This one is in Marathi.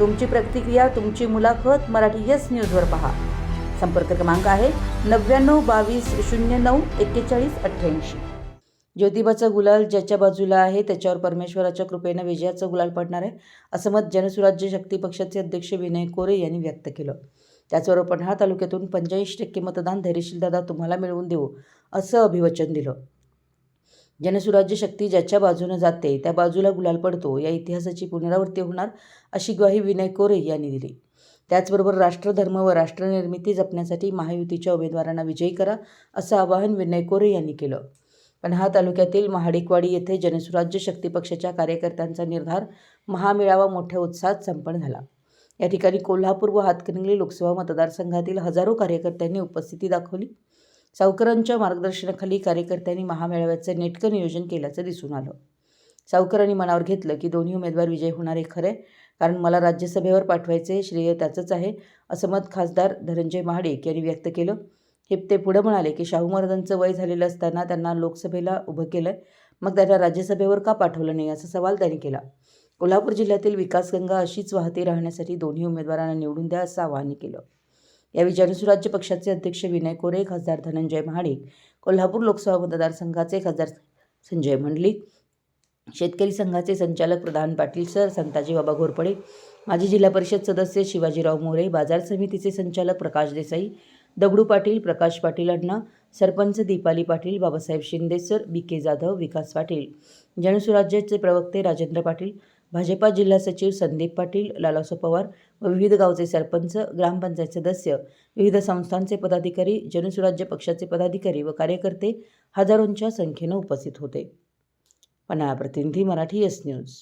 तुमची प्रतिक्रिया तुमची मुलाखत मराठी येस न्यूजवर पहा. संपर्क क्रमांक आहे नव्याण्णव बावीस शून्य नऊ एक्केचाळीस अठ्ठ्याऐंशी. ज्योतिबाचा गुलाल ज्याच्या बाजूला आहे त्याच्यावर परमेश्वराच्या कृपेनं विजयाचं गुलाल पडणार आहे असं मत जनसुराज्य शक्ती पक्षाचे अध्यक्ष विनय कोरे यांनी व्यक्त केलं. त्याचबरोबर पन्हाळा तालुक्यातून पंच्याऐंशी टक्के मतदान धैर्यशील दादा तुम्हाला मिळवून देऊ असं अभिवचन दिलं. जनसुराज्य शक्ती ज्याच्या बाजूनं जाते त्या बाजूला गुलाल पडतो या इतिहासाची पुनरावृत्ती होणार अशी ग्वाही विनय कोरे यांनी दिली. त्याचबरोबर राष्ट्रधर्म व राष्ट्रनिर्मिती जपण्यासाठी महायुतीच्या उमेदवारांना विजयी करा असं आवाहन विनय कोरे यांनी केलं. पन्हाळ तालुक्यातील महाडिकवाडी येथे जनसुराज्य शक्ती पक्षाच्या कार्यकर्त्यांचा निर्धार महामेळावा मोठ्या उत्साहात संपन्न झाला. या ठिकाणी कोल्हापूर व हातकणंगले लोकसभा मतदारसंघातील हजारो कार्यकर्त्यांनी उपस्थिती दाखवली. सावकरांच्या मार्गदर्शनाखाली कार्यकर्त्यांनी महामेळाव्याचं नेटकं नियोजन केल्याचं दिसून आलं. सावकरांनी मनावर घेतलं की दोन्ही उमेदवार विजय होणार हे खरे कारण मला राज्यसभेवर पाठवायचे श्रेय त्याचंच आहे असं मत खासदार धनंजय महाडिक यांनी व्यक्त केलं. हे ते पुढं म्हणाले की शाहू महाराजांचं वय झालेलं असताना त्यांना लोकसभेला उभं केलं मग त्यांना राज्यसभेवर का पाठवलं नाही असा सवाल त्यांनी केला. कोल्हापूर जिल्ह्यातील विकासगंगा अशीच वाहती राहण्यासाठी दोन्ही उमेदवारांना निवडून द्या असं आवाहन केलं. यावेळी जनसुराज्य पक्षाचे अध्यक्ष विनय कोरे खासदार धनंजय महाडिक कोल्हापूर लोकसभा मतदारसंघाचे खासदार संजय मंडलिक शेतकरी संघाचे संचालक प्रधान पाटील सर संताजी बाबा घोरपडे माजी जिल्हा परिषद सदस्य शिवाजीराव मोरे बाजार समितीचे संचालक Prakash Desai Dagdu Patil Prakash Patil Anna sarpanch Deepali Patil Babasaheb Shinde sir B K Jadhav Vikas Patil. जनसुराज्याचे प्रवक्ते राजेंद्र पाटील भाजपा जिल्हा सचिव संदीप पाटील लालासो पवार व विविध गावचे सरपंच ग्रामपंचायत सदस्य विविध संस्थांचे पदाधिकारी जनसुराज्य पक्षाचे पदाधिकारी व कार्यकर्ते हजारोंच्या संख्येनं उपस्थित होते. पन्हाळा प्रतिनिधी मराठी एस न्यूज.